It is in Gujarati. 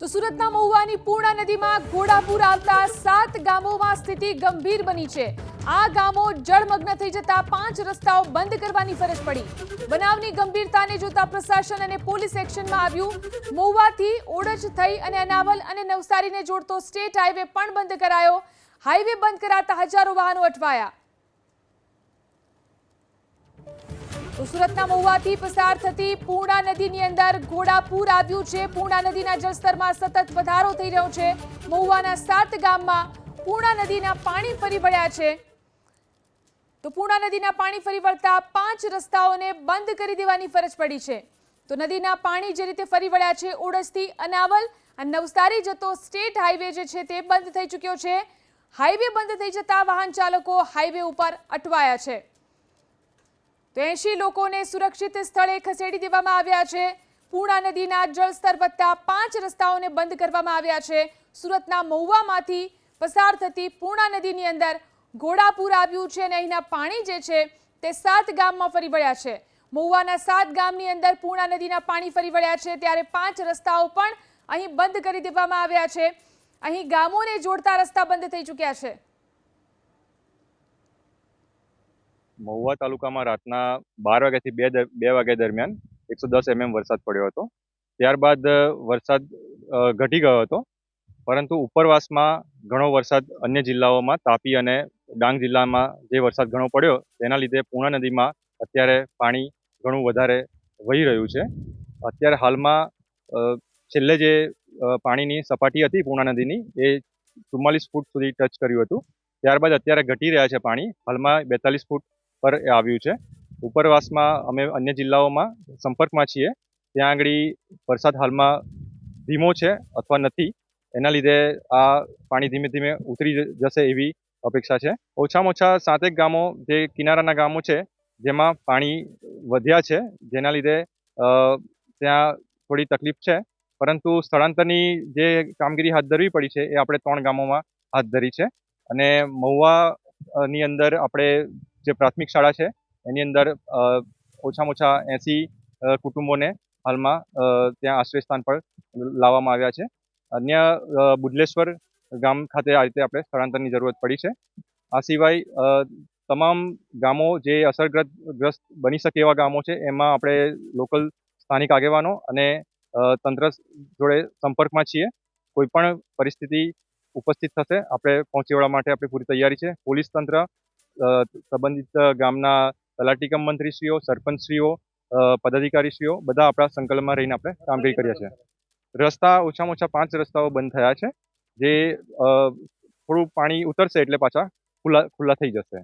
તો સુરતના મહુવાની પૂર્ણા નદીમાં ઘોડાપુર આવતા સાત ગામોમાં સ્થિતિ ગંભીર બની છે. આ ગામો જળમગ્ન થઈ જતા પાંચ રસ્તાઓ બંધ કરવાની ફરજ પડી. બનાવની ગંભીરતાને જોતા પ્રશાસન અને પોલીસ એક્શનમાં આવ્યું. મહુવાથી ઓડજ થઈ અને અનાવલ અને નવસારીને જોડતો સ્ટેટ હાઈવે પણ બંધ કરાયો. હાઈવે બંધ કરાતા હજારો વાહનો અટવાયા. તો સુરતના મહુવાથી પસાર થતી પૂર્ણા નદીની અંદર ઘોડાપુર આવ્યું છે. પૂર્ણા નદીના જળસ્તરમાં સતત વધારો થઈ રહ્યો છે. મહુવાના સાત ગામમાં પૂર્ણા નદીના પાણી ફરી વળ્યા છે. તો પૂર્ણા નદીના પાણી ફરી વળતા પાંચ રસ્તાઓને બંધ કરી દેવાની ફરજ પડી છે. તો નદીના પાણી જે રીતે ફરી વળ્યા છે ઓડસથી અનાવલ અને નવસારી જતો સ્ટેટ હાઈવે જે છે તે બંધ થઈ ચૂક્યો છે. હાઈવે બંધ થઈ જતા વાહન ચાલકો હાઈવે ઉપર અટવાયા છે. તો લોકોને સુરક્ષિત સ્થળે ખસેડી દેવામાં આવ્યા છે. પૂર્ણા નદીના જળસ્તર વધતા પાંચ રસ્તાઓને બંધ કરવામાં આવ્યા છે. સુરતના મહુવામાંથી પસાર થતી પૂર્ણા નદીની અંદર ઘોડાપુર આવ્યું છે અને અહીંના પાણી જે છે તે સાત ગામમાં ફરી વળ્યા છે. મહુવાના સાત ગામની અંદર પૂર્ણા નદીના પાણી ફરી વળ્યા છે ત્યારે પાંચ રસ્તાઓ પણ અહીં બંધ કરી દેવામાં આવ્યા છે. અહીં ગામોને જોડતા રસ્તા બંધ થઈ ચૂક્યા છે. મહુવા તાલુકામાં રાતના બાર વાગ્યાથી બે બે વાગ્યા દરમિયાન એકસો દસ એમએમ વરસાદ પડ્યો હતો. ત્યારબાદ વરસાદ ઘટી ગયો હતો. પરંતુ ઉપરવાસમાં ઘણો વરસાદ અન્ય જિલ્લાઓમાં તાપી અને ડાંગ જિલ્લામાં જે વરસાદ ઘણો પડ્યો, તેના લીધે પૂર્ણા નદીમાં અત્યારે પાણી ઘણું વધારે વહી રહ્યું છે. અત્યારે હાલમાં છેલ્લે જે પાણીની સપાટી હતી પૂર્ણા નદીની, એ ચુમ્માલીસ ફૂટ સુધી ટચ કર્યું હતું. ત્યારબાદ અત્યારે ઘટી રહ્યા છે પાણી. હાલમાં બેતાલીસ ફૂટ પર આવ્યું છે. ઉપરવાસમાં અમે અન્ય જિલ્લાઓમાં સંપર્કમાં છીએ. ત્યાં આગળ વરસાદ હાલમાં ધીમો છે અથવા નથી. એના લીધે આ પાણી ધીમે ધીમે ઉતરી જશે એવી અપેક્ષા છે. ઓછામાં ઓછા સાતેક ગામો જે કિનારાના ગામો છે, જેમાં પાણી વધ્યા છે, જેના લીધે ત્યાં થોડી તકલીફ છે. પરંતુ સ્થળાંતરની જે કામગીરી હાથ ધરવી પડી છે, એ આપણે ત્રણ ગામોમાં હાથ ધરી છે. અને મહુવાની અંદર આપણે જે પ્રાથમિક શાળા છે, એની અંદર ઓછામાં ઓછા એંસી કુટુંબોને હાલમાં ત્યાં આશ્રય સ્થાન પર લાવવામાં આવ્યા છે. અન્ય બુદલેશ્વર ગામ ખાતે આ રીતે આપણે સ્થળાંતરની જરૂરત પડી છે. આ સિવાય તમામ ગામો જે અસરગ્રસ્ત ગ્રસ્ત બની શકે એવા ગામો છે, એમાં આપણે લોકલ સ્થાનિક આગેવાનો અને તંત્ર જોડે સંપર્કમાં છીએ. કોઈ પણ પરિસ્થિતિ ઉપસ્થિત થશે, આપણે પહોંચી વળવા માટે આપણી પૂરી તૈયારી છે. પોલીસ તંત્ર સંબંધિત ગામના તલાટીકમ મંત્રીશ્રીઓ, સરપંચશ્રીઓ પદાધિકારીશ્રીઓ બધા આપણા સંકલનમાં રહીને આપણે કામગીરી કરીએ છીએ રસ્તા ઓછામાં ઓછા પાંચ રસ્તાઓ બંધ થયા છે, જે થોડું પાણી ઉતરશે એટલે પાછા ખુલ્લા ખુલ્લા થઈ જશે.